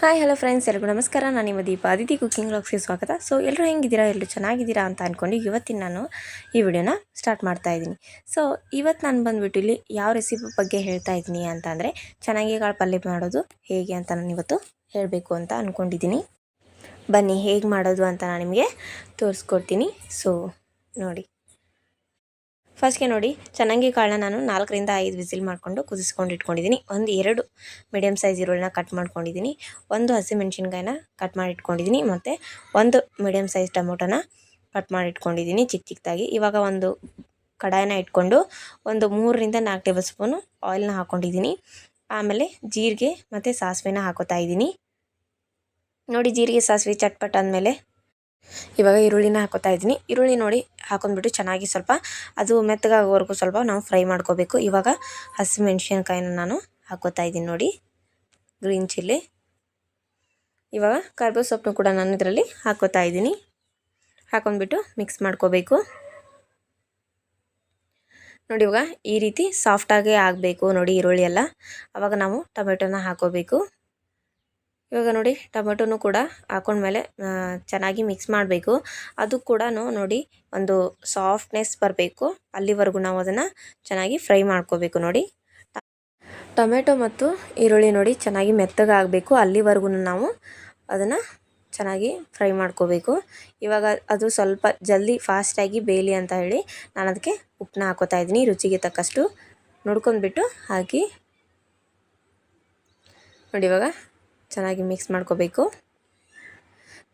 Hi hello friends ಎಲ್ರಿಗೂ ನಮಸ್ಕಾರ. ನಾನು ನಿಮ್ಮ ದೀಪ. ಅದಿತಿ ಕುಕಿಂಗ್ ಬ್ಲಾಗ್ಸ್ಗೆ ಸ್ವಾಗತ. ಸೊ ಎಲ್ಲರೂ ಹೆಂಗಿದ್ದೀರಾ? ಎಲ್ಲರೂ ಚೆನ್ನಾಗಿದ್ದೀರಾ ಅಂತ ಅಂದ್ಕೊಂಡು ಇವತ್ತಿನ ನಾನು ಈ ವಿಡಿಯೋನ ಸ್ಟಾರ್ಟ್ ಮಾಡ್ತಾ ಇದ್ದೀನಿ. ಸೊ ಇವತ್ತು ನಾನು ಬಂದುಬಿಟ್ಟು ಇಲ್ಲಿ ಯಾವ ರೆಸಿಪಿ ಬಗ್ಗೆ ಹೇಳ್ತಾ ಇದ್ದೀನಿ ಅಂತ ಅಂದರೆ ಚೆನ್ನಾಗಿ ಕಾಳು ಪಲ್ಯ ಮಾಡೋದು ಹೇಗೆ ಅಂತ ನಾನು ಇವತ್ತು ಹೇಳಬೇಕು ಅಂತ ಅಂದ್ಕೊಂಡಿದ್ದೀನಿ ಬನ್ನಿ ಹೇಗೆ ಮಾಡೋದು ಅಂತ ನಾನು ನಿಮಗೆ ತೋರಿಸ್ಕೊಡ್ತೀನಿ. ಸೊ ನೋಡಿ. ಫಸ್ಟ್ಗೆ ನೋಡಿ, ಚೆನ್ನಾಗಿ ಕಾಳನ್ನ ನಾನು ನಾಲ್ಕರಿಂದ ಐದು ವಿಸಿಲ್ ಮಾಡಿಕೊಂಡು ಕುದಿಸ್ಕೊಂಡು ಇಟ್ಕೊಂಡಿದ್ದೀನಿ. ಒಂದು ಎರಡು ಮೀಡಿಯಮ್ ಸೈಜ್ ಈರುಳ್ಳಿನ ಕಟ್ ಮಾಡ್ಕೊಂಡಿದ್ದೀನಿ. ಒಂದು ಹಸಿಮೆಣ್ಸಿನ್ಕಾಯಿನ ಕಟ್ ಮಾಡಿ ಇಟ್ಕೊಂಡಿದ್ದೀನಿ ಮತ್ತು ಒಂದು ಮೀಡಿಯಮ್ ಸೈಜ್ ಟೊಮೊಟೊನ ಕಟ್ ಮಾಡಿ ಇಟ್ಕೊಂಡಿದ್ದೀನಿ ಚಿಕ್ಕ ಚಿಕ್ಕದಾಗಿ ಇವಾಗ ಒಂದು ಕಡಾಯನ ಇಟ್ಕೊಂಡು ಒಂದು ಮೂರರಿಂದ ನಾಲ್ಕು ಟೇಬಲ್ ಸ್ಪೂನು ಆಯಿಲ್ನ ಹಾಕ್ಕೊಂಡಿದ್ದೀನಿ ಆಮೇಲೆ ಜೀರಿಗೆ ಮತ್ತು ಸಾಸಿವೆನ ಹಾಕೋತಾ ಇದ್ದೀನಿ. ನೋಡಿ, ಜೀರಿಗೆ, ಸಾಸಿವೆ ಚಟ್ಪಟ್ ಅಂದಮೇಲೆ ಇವಾಗ ಈರುಳ್ಳಿನ ಹಾಕೋತಾ ಇದ್ದೀನಿ. ಈರುಳ್ಳಿ ನೋಡಿ ಹಾಕೊಂಡ್ಬಿಟ್ಟು ಚೆನ್ನಾಗಿ ಸ್ವಲ್ಪ ಅದು ಮೆತ್ತಗಾಗೋವರೆಗೂ ಸ್ವಲ್ಪ ನಾವು ಫ್ರೈ ಮಾಡ್ಕೋಬೇಕು. ಇವಾಗ ಹಸಿಮೆಣ್ಸಿನ್ಕಾಯಿನ ನಾನು ಹಾಕೋತಾ ಇದ್ದೀನಿ ನೋಡಿ. Green chilli. ಇವಾಗ ಕರ್ಬೇವು ಸೊಪ್ಪನ್ನು ಕೂಡ ನಾನು ಇದರಲ್ಲಿ ಹಾಕೋತಾ ಇದ್ದೀನಿ. ಹಾಕೊಂಡ್ಬಿಟ್ಟು ಮಿಕ್ಸ್ ಮಾಡ್ಕೋಬೇಕು. ನೋಡಿ ಇವಾಗ ಈ ರೀತಿ ಸಾಫ್ಟಾಗೇ ಆಗಬೇಕು ನೋಡಿ ಈರುಳ್ಳಿ ಎಲ್ಲ. ಆವಾಗ ನಾವು ಟೊಮೆಟೊನ ಹಾಕೋಬೇಕು. ಇವಾಗ ನೋಡಿ ಟೊಮೆಟೊನು ಕೂಡ ಹಾಕೊಂಡ್ಮೇಲೆ ಚೆನ್ನಾಗಿ ಮಿಕ್ಸ್ ಮಾಡಬೇಕು. ಅದು ಕೂಡ ನೋಡಿ ಒಂದು ಸಾಫ್ಟ್ನೆಸ್ ಬರಬೇಕು. ಅಲ್ಲಿವರೆಗೂ ನಾವು ಅದನ್ನು ಚೆನ್ನಾಗಿ ಫ್ರೈ ಮಾಡ್ಕೋಬೇಕು ನೋಡಿ. ಟೊಮೆಟೊ ಮತ್ತು ಈರುಳ್ಳಿ ನೋಡಿ ಚೆನ್ನಾಗಿ ಮೆತ್ತಗಾಗಬೇಕು. ಅಲ್ಲಿವರೆಗೂ ನಾವು ಅದನ್ನು ಚೆನ್ನಾಗಿ ಫ್ರೈ ಮಾಡ್ಕೋಬೇಕು. ಇವಾಗ ಅದು ಸ್ವಲ್ಪ ಜಲ್ದಿ ಫಾಸ್ಟಾಗಿ ಬೇಯಲಿ ಅಂತ ಹೇಳಿ ನಾನು ಅದಕ್ಕೆ ಉಪ್ಪನ್ನ ಹಾಕೋತಾ ಇದ್ದೀನಿ. ರುಚಿಗೆ ತಕ್ಕಷ್ಟು ನೋಡ್ಕೊಂಡ್ಬಿಟ್ಟು ಹಾಕಿ ನೋಡಿ ಇವಾಗ ಚೆನ್ನಾಗಿ ಮಿಕ್ಸ್ ಮಾಡ್ಕೋಬೇಕು.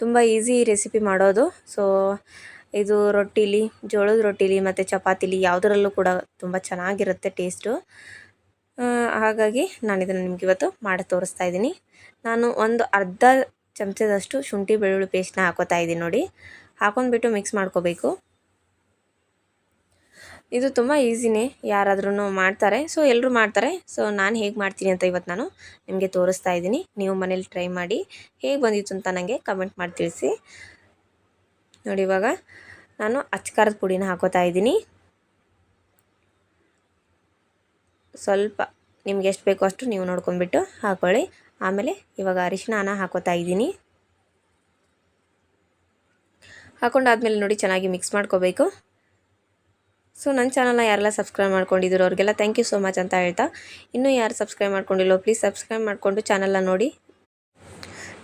ತುಂಬ ಈಸಿ ರೆಸಿಪಿ ಮಾಡೋದು. ಸೊ ಇದು ರೊಟ್ಟಿಲಿ, ಜೋಳದ ರೊಟ್ಟಿಲಿ ಮತ್ತು ಚಪಾತಿಲಿ ಯಾವುದರಲ್ಲೂ ಕೂಡ ತುಂಬ ಚೆನ್ನಾಗಿರುತ್ತೆ ಟೇಸ್ಟು ಹಾಗಾಗಿ ನಾನು ಇದನ್ನು ನಿಮ್ಗೆ ಇವತ್ತು ಮಾಡಿ ತೋರಿಸ್ತಾ ಇದ್ದೀನಿ. ನಾನು ಒಂದು ಅರ್ಧ ಚಮಚದಷ್ಟು ಶುಂಠಿ ಬೆಳ್ಳುಳ್ಳಿ ಪೇಸ್ಟ್ನ ಹಾಕೋತಾ ಇದ್ದೀನಿ ನೋಡಿ. ಹಾಕೊಂಡ್ಬಿಟ್ಟು ಮಿಕ್ಸ್ ಮಾಡ್ಕೋಬೇಕು. ಇದು ತುಂಬ ಈಸಿನೇ ಯಾರಾದ್ರೂ ಮಾಡ್ತಾರೆ. ಸೊ ಎಲ್ಲರೂ ಮಾಡ್ತಾರೆ. ಸೊ ನಾನು ಹೇಗೆ ಮಾಡ್ತೀನಿ ಅಂತ ಇವತ್ತು ನಾನು ನಿಮಗೆ ತೋರಿಸ್ತಾ ಇದ್ದೀನಿ. ನೀವು ಮನೇಲಿ ಟ್ರೈ ಮಾಡಿ ಹೇಗೆ ಬಂದಿತ್ತು ಅಂತ ನನಗೆ ಕಮೆಂಟ್ ಮಾಡಿ ತಿಳಿಸಿ. ನೋಡಿ ಇವಾಗ ನಾನು ಅಚ್ಕಾರದ ಪುಡಿನ ಹಾಕೋತಾ ಇದ್ದೀನಿ. ಸ್ವಲ್ಪ ನಿಮ್ಗೆ ಎಷ್ಟು ಬೇಕೋ ಅಷ್ಟು ನೀವು ನೋಡ್ಕೊಂಡ್ಬಿಟ್ಟು ಹಾಕೊಳ್ಳಿ. ಆಮೇಲೆ ಇವಾಗ ಅರಿಶಿನ ಹಾಕೋತಾ ಇದ್ದೀನಿ. ಹಾಕೊಂಡಾದ್ಮೇಲೆ ನೋಡಿ ಚೆನ್ನಾಗಿ ಮಿಕ್ಸ್ ಮಾಡ್ಕೋಬೇಕು. ಸೊ ನನ್ನ ಚಾನಲ್ನ ಯಾರೆಲ್ಲ ಸಬ್ಸ್ಕ್ರೈಬ್ ಮಾಡ್ಕೊಂಡಿದ್ರು ಅವ್ರಿಗೆಲ್ಲ ಥ್ಯಾಂಕ್ ಯು ಸೋ ಮಚ್ ಅಂತ ಹೇಳ್ತಾ. ಇನ್ನೂ ಯಾರು ಸಬ್ಸ್ಕ್ರೈಬ್ ಮಾಡ್ಕೊಂಡಿಲ್ಲೋ ಪ್ಲೀಸ್ ಸಬ್ಸ್ಕ್ರೈಬ್ ಮಾಡಿಕೊಂಡು ಚಾನಲ್ನ ನೋಡಿ.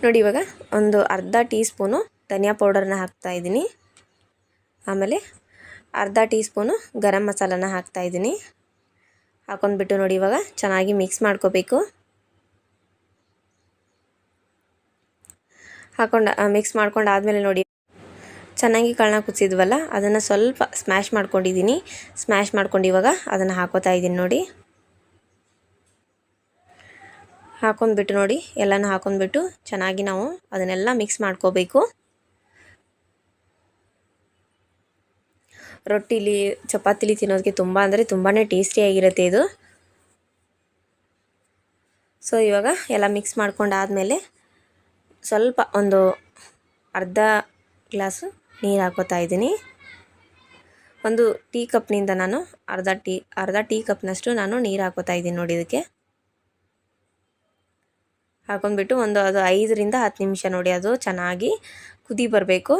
ನೋಡಿ, ಇವಾಗ ಒಂದು ಅರ್ಧ ಟೀ ಸ್ಪೂನು ಧನಿಯಾ ಪೌಡರ್ನ ಹಾಕ್ತಾ ಇದ್ದೀನಿ. ಆಮೇಲೆ ಅರ್ಧ ಟೀ ಸ್ಪೂನು ಗರಂ ಮಸಾಲನ ಹಾಕ್ತಾ ಇದ್ದೀನಿ. ಹಾಕೊಂಡ್ಬಿಟ್ಟು ನೋಡಿ, ಇವಾಗ ಚೆನ್ನಾಗಿ ಮಿಕ್ಸ್ ಮಾಡ್ಕೋಬೇಕು. ಹಾಕೊಂಡು ಮಿಕ್ಸ್ ಮಾಡ್ಕೊಂಡು ಆದಮೇಲೆ ನೋಡಿ. ಚೆನ್ನಾಗಿ ಕುದಿಸಿದ್ವಲ್ಲ, ಅದನ್ನು ಸ್ವಲ್ಪ ಸ್ಮ್ಯಾಶ್ ಮಾಡ್ಕೊಂಡಿದ್ದೀನಿ ಸ್ಮ್ಯಾಶ್ ಮಾಡ್ಕೊಂಡು ಇವಾಗ ಅದನ್ನು ಹಾಕೋತಾ ಇದ್ದೀನಿ ನೋಡಿ. ಹಾಕೊಂಡ್ಬಿಟ್ಟು ನೋಡಿ, ಎಲ್ಲನೂ ಹಾಕೊಂಡ್ಬಿಟ್ಟು ಚೆನ್ನಾಗಿ ನಾವು ಅದನ್ನೆಲ್ಲ ಮಿಕ್ಸ್ ಮಾಡ್ಕೋಬೇಕು. ರೊಟ್ಟಿಲಿ, ಚಪಾತಿಲಿ ತಿನ್ನೋದಕ್ಕೆ ತುಂಬ ಅಂದರೆ ತುಂಬಾ ಟೇಸ್ಟಿಯಾಗಿರುತ್ತೆ ಇದು. ಸೊ ಇವಾಗ ಎಲ್ಲ ಮಿಕ್ಸ್ ಮಾಡ್ಕೊಂಡಾದಮೇಲೆ ಸ್ವಲ್ಪ ಒಂದು ಅರ್ಧ ಗ್ಲಾಸು ನೀರು ಹಾಕೋತಾ ಇದ್ದೀನಿ ಒಂದು ಟೀ ಕಪ್ನಿಂದ ನಾನು ಅರ್ಧ ಟೀ ಅರ್ಧ ಟೀ ಕಪ್ನಷ್ಟು ನಾನು ನೀರು ಹಾಕೋತಾ ಇದ್ದೀನಿ ನೋಡಿ ಇದಕ್ಕೆ ಹಾಕೊಂಡ್ಬಿಟ್ಟು ಒಂದು, ಅದು ಐದರಿಂದ ಹತ್ತು ನಿಮಿಷ ನೋಡಿ, ಅದು ಚೆನ್ನಾಗಿ ಕುದಿ ಬರಬೇಕು.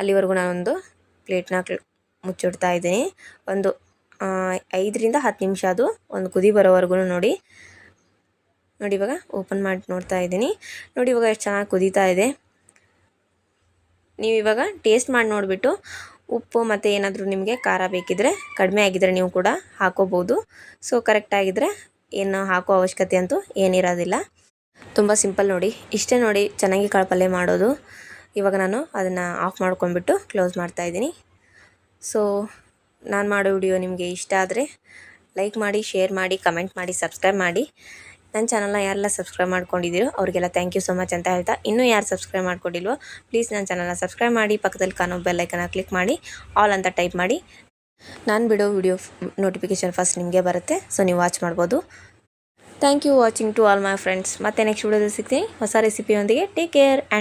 ಅಲ್ಲಿವರೆಗೂ ನಾನೊಂದು ಪ್ಲೇಟ್ನ ಮುಚ್ಚಿಡ್ತಾ ಇದ್ದೀನಿ ಒಂದು ಐದರಿಂದ ಹತ್ತು ನಿಮಿಷ ಅದು ಒಂದು ಕುದಿ ಬರೋವರೆಗೂ ನೋಡಿ. ನೋಡಿ ಇವಾಗ ಓಪನ್ ಮಾಡಿ ನೋಡ್ತಾ ಇದ್ದೀನಿ. ನೋಡಿ ಇವಾಗ ಎಷ್ಟು ಚೆನ್ನಾಗಿ ಕುದೀತಾ ಇದೆ. ನೀವು ಇವಾಗ ಟೇಸ್ಟ್ ಮಾಡಿ ನೋಡಿಬಿಟ್ಟು ಉಪ್ಪು ಮತ್ತು ಏನಾದರೂ ನಿಮಗೆ ಖಾರ ಬೇಕಿದ್ದರೆ ಕಡಿಮೆ ಆಗಿದ್ದರೆ ನೀವು ಕೂಡ ಹಾಕೋಬೋದು. ಸೊ ಕರೆಕ್ಟಾಗಿದ್ದರೆ ಏನು ಹಾಕೋ ಅವಶ್ಯಕತೆ ಅಂತೂ ಏನಿರೋದಿಲ್ಲ. ತುಂಬ ಸಿಂಪಲ್ ನೋಡಿ. ಇಷ್ಟೇ ನೋಡಿ ಚೆನ್ನಾಗಿ ಕಾಳು ಮಾಡೋದು. ಇವಾಗ ನಾನು ಅದನ್ನು ಆಫ್ ಮಾಡ್ಕೊಂಡ್ಬಿಟ್ಟು ಕ್ಲೋಸ್ ಮಾಡ್ತಾಯಿದ್ದೀನಿ ಸೊ ನಾನು ಮಾಡೋ ವಿಡಿಯೋ ನಿಮಗೆ ಇಷ್ಟ ಆದರೆ ಲೈಕ್ ಮಾಡಿ ಶೇರ್ ಮಾಡಿ ಕಮೆಂಟ್ ಮಾಡಿ ಸಬ್ಸ್ಕ್ರೈಬ್ ಮಾಡಿ. ನನ್ನ ಚಾನಲ್ನ ಯಾರೆಲ್ಲ ಸಬ್ಸ್ಕ್ರೈಬ್ ಮಾಡ್ಕೊಂಡಿದ್ದೀರೋ ಅವರಿಗೆಲ್ಲ ಥ್ಯಾಂಕ್ ಯು ಸೊ ಮಚ್ ಅಂತ ಹೇಳ್ತಾ ಇನ್ನೂ ಯಾರು ಸಬ್ಸ್ಕ್ರೈಬ್ ಮಾಡ್ಕೊಂಡಿಲ್ವೋ ಪ್ಲೀಸ್ ನನ್ನ ಚಾನಲ್ನ ಸಬ್ಸ್ಕ್ರೈಬ್ ಮಾಡಿ, ಪಕ್ಕದಲ್ಲಿ ಕಾಣೋ ಬೆಲ್ಲೈಕನ್ನ ಕ್ಲಿಕ್ ಮಾಡಿ ಆಲ್ ಅಂತ ಟೈಪ್ ಮಾಡಿ. ನಾನು ಬಿಡೋ ವಿಡಿಯೋ ನೋಟಿಫಿಕೇಷನ್ ಫಸ್ಟ್ ನಿಮಗೆ ಬರುತ್ತೆ ಸೊ ನೀವು ವಾಚ್ ಮಾಡ್ಬೋದು. Thank you watching to all my friends ಮತ್ತೆ ನೆಕ್ಸ್ಟ್ ವಿಡಿಯೋದಲ್ಲಿ ಸಿಗ್ತೀನಿ. ಹೊಸ ರೆಸಿಪಿಯೊಂದಿಗೆ ಟೇಕ್ ಕೇರ್ ಆ್ಯಂಡ್